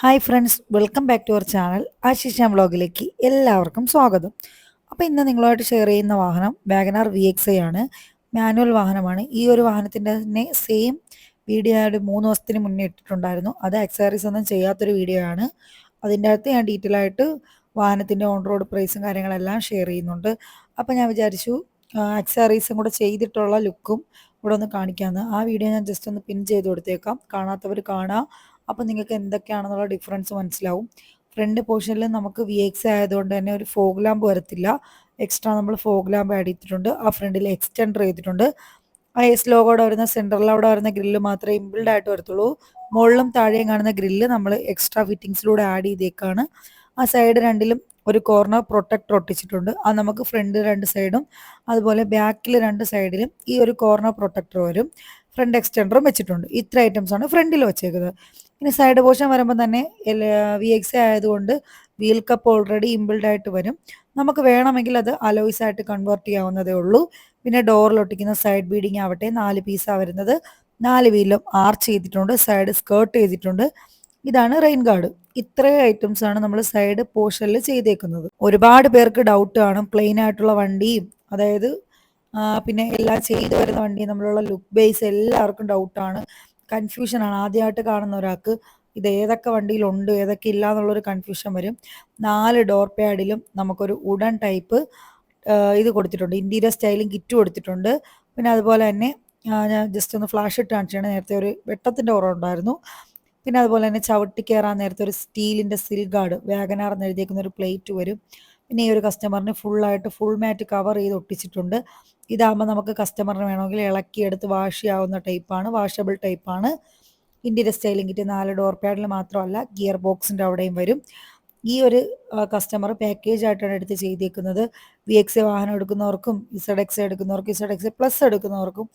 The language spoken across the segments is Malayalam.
Hi friends welcome back to our channel Ashisha വ്ളോഗിലേക്ക് എല്ലാവർക്കും സ്വാഗതം. അപ്പോൾ ഇന്ന് നിങ്ങളുമായിട്ട് ഷെയർ ചെയ്യുന്ന വാഹനം വാഗനാർ വി എക്സ് ഐ ആണ്. മാനുവൽ വാഹനമാണ്. ഈ ഒരു വാഹനത്തിന്റെ തന്നെ സെയിം വീഡിയോ ആയിട്ട് മൂന്ന് ദിവസത്തിന് മുന്നേ ഇട്ടിട്ടുണ്ടായിരുന്നു. അത് അക്സസറീസ് ഒന്നും ചെയ്യാത്തൊരു വീഡിയോ ആണ്. അതിന്റെ അകത്ത് ഞാൻ ഡീറ്റെയിൽ ആയിട്ട് വാഹനത്തിന്റെ ഓൺ റോഡ് പ്രൈസും കാര്യങ്ങളെല്ലാം ഷെയർ ചെയ്യുന്നുണ്ട്. അപ്പോൾ ഞാൻ വിചാരിച്ചു അക്സസറീസും കൂടെ ചെയ്തിട്ടുള്ള ലുക്കും ഇവിടെ ഒന്ന് കാണിക്കാമെന്ന് ആ വീഡിയോ ഞാൻ ജസ്റ്റ് ഒന്ന് പിൻ ചെയ്ത് കൊടുത്തേക്കാം. കാണാത്തവർ കാണാം. അപ്പോൾ നിങ്ങൾക്ക് എന്തൊക്കെയാണെന്നുള്ള ഡിഫറൻസ് മനസ്സിലാവും. ഫ്രണ്ട് പോർഷനിൽ നമുക്ക് വി എക്സ് ആയതുകൊണ്ട് തന്നെ ഒരു ഫോഗ് ലാമ്പ് വരത്തില്ല. എക്സ്ട്രാ നമ്മൾ ഫോഗ് ലാമ്പ് ആഡ് ചെയ്തിട്ടുണ്ട്. ആ ഫ്രണ്ടിൽ എക്സ്റ്റൻഡർ ചെയ്തിട്ടുണ്ട്. ആ എസ് ലോഗോടെ വരുന്ന സെന്ററിൽ അവിടെ വരുന്ന ഗ്രില്ല് മാത്രമേ ഇമ്പിൾഡ് ആയിട്ട് വരത്തുള്ളൂ. മുകളിലും താഴെയും കാണുന്ന ഗ്രില്ല് നമ്മൾ എക്സ്ട്രാ ഫിറ്റിങ്സിലൂടെ ആഡ് ചെയ്തേക്കാണ്. ആ സൈഡ് രണ്ടിലും ഒരു കോർണർ പ്രൊട്ടക്ടർ ഒട്ടിച്ചിട്ടുണ്ട്. അത് നമുക്ക് ഫ്രണ്ട് രണ്ട് സൈഡും അതുപോലെ ബാക്കിൽ രണ്ട് സൈഡിലും ഈ ഒരു കോർണർ പ്രൊട്ടക്ടർ വരും. ഫ്രണ്ട് എക്സ്റ്റൻഡറും വെച്ചിട്ടുണ്ട്. ഇത്ര ഐറ്റംസ് ആണ് ഫ്രണ്ടിൽ വെച്ചേക്കുന്നത്. ഇനി സൈഡ് പോർഷൻ വരുമ്പോൾ തന്നെ വി എക്സ് ആയതുകൊണ്ട് വീൽ കപ്പ് ഓൾറെഡി ഇമ്പിൾഡ് ആയിട്ട് വരും. നമുക്ക് വേണമെങ്കിൽ അത് അലോയ്സ് ആയിട്ട് കൺവേർട്ട് ചെയ്യാവുന്നതേ ഉള്ളൂ. പിന്നെ ഡോറിൽ ഒട്ടിക്കുന്ന സൈഡ് ബീഡിങ് ആവട്ടെ നാല് പീസാണ് വരുന്നത്. നാല് വീലും ആർച്ച് ചെയ്തിട്ടുണ്ട് സൈഡ് സ്കേർട്ട് ചെയ്തിട്ടുണ്ട്. ഇതാണ് റെയിൻ ഗാർഡ് ഇത്രയും ഐറ്റംസ് ആണ് നമ്മൾ സൈഡ് പോർഷനിൽ ചെയ്തേക്കുന്നത്. ഒരുപാട് പേർക്ക് ഡൗട്ട് ആണ് പ്ലെയിൻ ആയിട്ടുള്ള വണ്ടിയും അതായത് പിന്നെ എല്ലാം ചെയ്തു വരുന്ന വണ്ടി നമ്മളുള്ള ലുക്ക് ബേസ് എല്ലാവർക്കും ഡൗട്ടാണ് കൺഫ്യൂഷനാണ് ആദ്യമായിട്ട് കാണുന്ന ഒരാൾക്ക് ഇത് ഏതൊക്കെ വണ്ടിയിലുണ്ട് ഏതൊക്കെ ഇല്ല എന്നുള്ളൊരു കൺഫ്യൂഷൻ വരും. നാല് ഡോർ പാഡിലും നമുക്കൊരു ഉടൻ ടൈപ്പ് ഇത് കൊടുത്തിട്ടുണ്ട്. ഇന്റീരിയർ സ്റ്റൈലിംഗ് കിറ്റ് കൊടുത്തിട്ടുണ്ട്. പിന്നെ അതുപോലെ തന്നെ ഞാൻ ജസ്റ്റ് ഒന്ന് ഫ്ലാഷ് ഇട്ട് കാണിച്ചാണ് നേരത്തെ ഒരു വെട്ടത്തിന്റെ ഓർമ്മ ഉണ്ടായിരുന്നു. പിന്നെ അതുപോലെ തന്നെ ചവിട്ടി കയറാൻ നേരത്തെ ഒരു സ്റ്റീലിന്റെ സിൽ ഗാർഡ് വാഗനാർ എന്ന് എഴുതിയേക്കുന്ന ഒരു പ്ലേറ്റ് വരും. പിന്നെ ഈ ഒരു കസ്റ്റമറിന് ഫുള്ളായിട്ട് ഫുൾ മാറ്റ് കവർ ചെയ്ത് ഒട്ടിച്ചിട്ടുണ്ട്. ഇതാകുമ്പോൾ നമുക്ക് കസ്റ്റമറിന് വേണമെങ്കിൽ ഇളക്കിയെടുത്ത് വാഷ് ചെയ്യാവുന്ന ടൈപ്പാണ് വാഷബിൾ ടൈപ്പാണ് ഇന്റീരിയർ സ്റ്റൈലിംഗ് കിറ്റ് നാല് ഡോർ പാഡിൽ മാത്രമല്ല ഗിയർ ബോക്സിന്റെ അവിടെയും വരും. ഈ ഒരു കസ്റ്റമർ പാക്കേജ് ആയിട്ടാണ് എടുത്ത് ചെയ്തേക്കുന്നത്. വി എക്സ് എ വാഹനം എടുക്കുന്നവർക്കും ഇസഡ് എക്സ് എടുക്കുന്നവർക്കും ഇസഡ് എക്സ് പ്ലസ് എടുക്കുന്നവർക്കും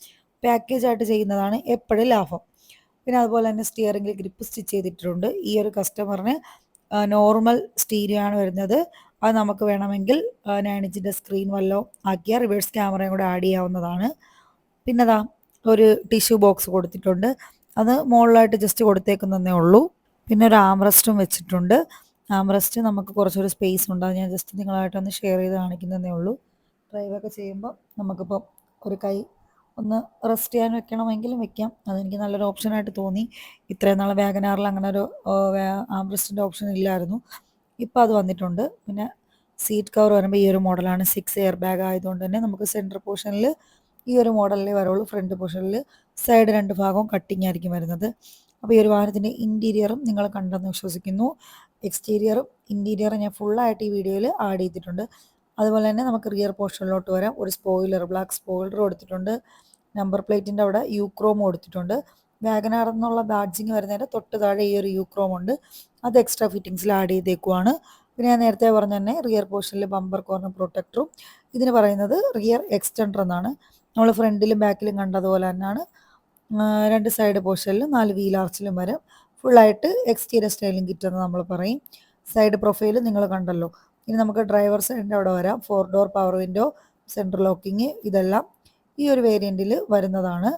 പാക്കേജ് ആയിട്ട് ചെയ്യുന്നതാണ് എപ്പോഴും ലാഭം. പിന്നെ അതുപോലെ തന്നെ സ്റ്റിയറിംഗിൽ ഗ്രിപ്പ് സ്റ്റിച്ച് ചെയ്തിട്ടുണ്ട്. ഈ ഒരു കസ്റ്റമറിന് നോർമൽ സ്റ്റീരിയോ ആണ് വരുന്നത്. അത് നമുക്ക് വേണമെങ്കിൽ നയൻ ഇഞ്ചിന്റെ സ്ക്രീൻ വല്ലോ ആക്കിയാൽ റിവേഴ്സ് ക്യാമറയും കൂടെ ആഡ് ചെയ്യാവുന്നതാണ്. പിന്നെ അതാ ഒരു ടിഷ്യൂ ബോക്സ് കൊടുത്തിട്ടുണ്ട്. അത് മുകളിലായിട്ട് ജസ്റ്റ് കൊടുത്തേക്കുന്നതേ ഉള്ളൂ. പിന്നെ ഒരു ആംറസ്റ്റും വെച്ചിട്ടുണ്ട്. ആംറസ്റ്റ് നമുക്ക് കുറച്ചൊരു സ്പേസ് ഉണ്ട്. അത് ഞാൻ ജസ്റ്റ് നിങ്ങളായിട്ടൊന്ന് ഷെയർ ചെയ്ത് കാണിക്കുന്നതേ ഉള്ളൂ. ഡ്രൈവൊക്കെ ചെയ്യുമ്പോൾ നമുക്കിപ്പോൾ ഒരു കൈ ഒന്ന് റെസ്റ്റ് ചെയ്യാൻ വെക്കണമെങ്കിലും വെക്കാം. അതെനിക്ക് നല്ലൊരു ഓപ്ഷനായിട്ട് തോന്നി. ഇത്രയും നാളെ വാഗനാറിൽ അങ്ങനെ ഒരു ആംബ്രസ്റ്റിന്റെ ഓപ്ഷൻ ഇല്ലായിരുന്നു. ഇപ്പോൾ അത് വന്നിട്ടുണ്ട്. പിന്നെ സീറ്റ് കവർ വരുമ്പോൾ ഈ ഒരു മോഡലാണ് സിക്സ് എയർ ബാഗ് ആയതുകൊണ്ട് തന്നെ നമുക്ക് സെന്റർ പോർഷനിൽ ഈ ഒരു മോഡലിലേ വരുള്ളൂ ഫ്രണ്ട് പോർഷനിൽ സൈഡ് രണ്ട് ഭാഗവും കട്ടിങ് ആയിരിക്കും വരുന്നത്. അപ്പോൾ ഈ ഒരു വാഹനത്തിന്റെ ഇന്റീരിയറും നിങ്ങൾ കണ്ടെന്ന് വിശ്വസിക്കുന്നു. എക്സ്റ്റീരിയറും ഇന്റീരിയറും ഞാൻ ഫുള്ളായിട്ട് ഈ വീഡിയോയിൽ ആഡ് ചെയ്തിട്ടുണ്ട്. അതുപോലെ തന്നെ നമുക്ക് റിയർ പോർഷനിലോട്ട് വരാം. ഒരു സ്പോയിലർ ബ്ലാക്ക് സ്പോയിലർ കൊടുത്തിട്ടുണ്ട് നമ്പർ പ്ലേറ്റിന്റെ അവിടെ യൂക്രോം കൊടുത്തിട്ടുണ്ട് വാഗനാർ എന്നുള്ള ബാഡ്ജിങ് വരുന്നതിന്റെ തൊട്ട് താഴെ ഈ ഒരു യൂക്രോം ഉണ്ട്. അത് എക്സ്ട്രാ ഫിറ്റിങ്സിൽ ആഡ് ചെയ്തേക്കുവാണ്. പിന്നെ ഞാൻ നേരത്തെ പറഞ്ഞ തന്നെ റിയർ പോർഷനിൽ ബമ്പർ കോർണർ പ്രൊട്ടക്ടറും ഇതിന് പറയുന്നത് റിയർ എക്സ്റ്റൻഡർ എന്നാണ്. നമ്മൾ ഫ്രണ്ടിലും ബാക്കിലും കണ്ടതുപോലെ തന്നെയാണ്. രണ്ട് സൈഡ് പോർഷനിലും നാല് വീൽ ആർച്ചിലും വരും. ഫുള്ളായിട്ട് എക്സ്റ്റീരിയർ സ്റ്റൈലിംഗ് കിറ്റ് എന്ന് നമ്മൾ പറയും. സൈഡ് പ്രൊഫൈൽ നിങ്ങൾ കണ്ടല്ലോ. ഇനി നമുക്ക് ഡ്രൈവർ സൈഡിന്റെ അവിടെ വരാം. Four door power window central locking ഇതെല്ലാം ഈ ഒരു വേരിയന്റിൽ വരുന്നതാണ്.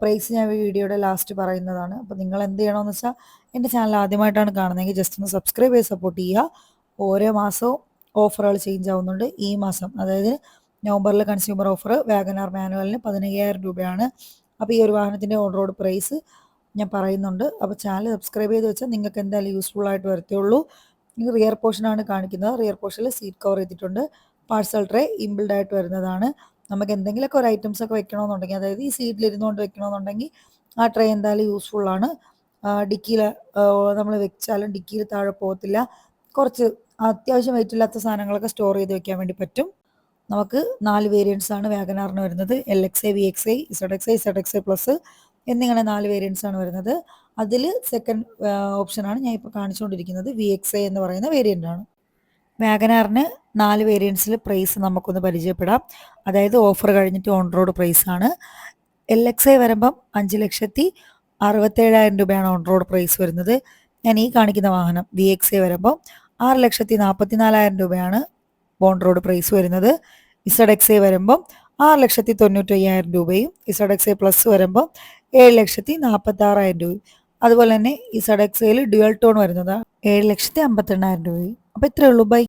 പ്രൈസ് ഞാൻ വീഡിയോയുടെ ലാസ്റ്റ് പറയുന്നതാണ്. അപ്പോൾ നിങ്ങൾ എന്ത് ചെയ്യണമെന്ന് വെച്ചാൽ എന്റെ ചാനൽ ആദ്യമായിട്ടാണ് കാണുന്നതെങ്കിൽ ജസ്റ്റ് ഒന്ന് സബ്സ്ക്രൈബ് ചെയ്ത് സപ്പോർട്ട് ചെയ്യുക. ഓരോ മാസവും ഓഫറുകൾ ചേഞ്ച് ആവുന്നുണ്ട്. ഈ മാസം അതായത് നവംബറിൽ കൺസ്യൂമർ ഓഫർ വാഗനാർ മാനുവലിന് പതിനയ്യായിരം രൂപയാണ്. അപ്പോൾ ഈ ഒരു വാഹനത്തിന്റെ ഓൺ റോഡ് പ്രൈസ് ഞാൻ പറയുന്നുണ്ട്. അപ്പോൾ ചാനൽ സബ്സ്ക്രൈബ് ചെയ്ത് വെച്ചാൽ നിങ്ങൾക്ക് എന്തായാലും യൂസ്ഫുൾ ആയിട്ട് വരത്തുള്ളൂ ഇത് റിയർ പോർഷനാണ് കാണിക്കുന്നത്. റിയർ പോർഷനിൽ സീറ്റ് കവർ ചെയ്തിട്ടുണ്ട്. പാഴ്സൽ ട്രേ ഇമ്പിൾഡ് ആയിട്ട് വരുന്നതാണ്. നമുക്ക് എന്തെങ്കിലുമൊക്കെ ഒരു ഐറ്റംസ് ഒക്കെ വെക്കണമെന്നുണ്ടെങ്കിൽ അതായത് ഈ സീറ്റിൽ ഇരുന്നുകൊണ്ട് വെക്കണമെന്നുണ്ടെങ്കിൽ ആ ട്രേ എന്തായാലും യൂസ്ഫുൾ ആണ്. ഡിക്കിയിൽ നമ്മൾ വെച്ചാലും ഡിക്കിയിൽ താഴെ പോകത്തില്ല. കുറച്ച് അത്യാവശ്യം വെയിറ്റ് ഇല്ലാത്ത സാധനങ്ങളൊക്കെ സ്റ്റോർ ചെയ്ത് വെക്കാൻ വേണ്ടി പറ്റും. നമുക്ക് നാല് വേരിയൻസ് ആണ് വാഗനാറിന് വരുന്നത്. L X I V X I Z X I Z X I plus എന്നിങ്ങനെ നാല് വേരിയൻസ് ആണ് വരുന്നത്. അതിൽ സെക്കൻഡ് ഓപ്ഷനാണ് ഞാൻ ഇപ്പോൾ കാണിച്ചുകൊണ്ടിരിക്കുന്നത്. വി എക്സ് ഐ എന്ന് പറയുന്ന വേരിയന്റ് ആണ്. വാഗനാറിന് നാല് വേരിയൻസിൽ പ്രൈസ് നമുക്കൊന്ന് പരിചയപ്പെടാം. അതായത് ഓഫർ കഴിഞ്ഞിട്ട് ഓൺ റോഡ് ആണ്. എൽ എക്സ് ഐ വരുമ്പം അഞ്ച് ലക്ഷത്തി അറുപത്തേഴായിരം രൂപയാണ് ഓൺ റോഡ് പ്രൈസ് വരുന്നത്. ഞാൻ ഈ കാണിക്കുന്ന വാഹനം വി എക്സ് ഐ വരുമ്പം ആറ് ലക്ഷത്തി നാൽപ്പത്തി നാലായിരം രൂപയാണ് ഓൺ റോഡ് പ്രൈസ് വരുന്നത്. ഇസഡ് എക്സ് ഐ വരുമ്പം ആറ് ലക്ഷത്തി തൊണ്ണൂറ്റി അയ്യായിരം രൂപയും ഇസഡ് എക്സ് ഐ പ്ലസ് വരുമ്പം ഏഴ് ലക്ഷത്തി നാൽപ്പത്തി ആറായിരം രൂപയും. അതുപോലെ തന്നെ ഇസഡ് എക്സ് ഐയിൽ ഡ്യുവൽ ടോൺ വരുന്നത് ഏഴ് ലക്ഷത്തി അമ്പത്തെണ്ണായിരം രൂപയും. അപ്പോൾ ഇത്രയേ ഉള്ളൂ. ബൈ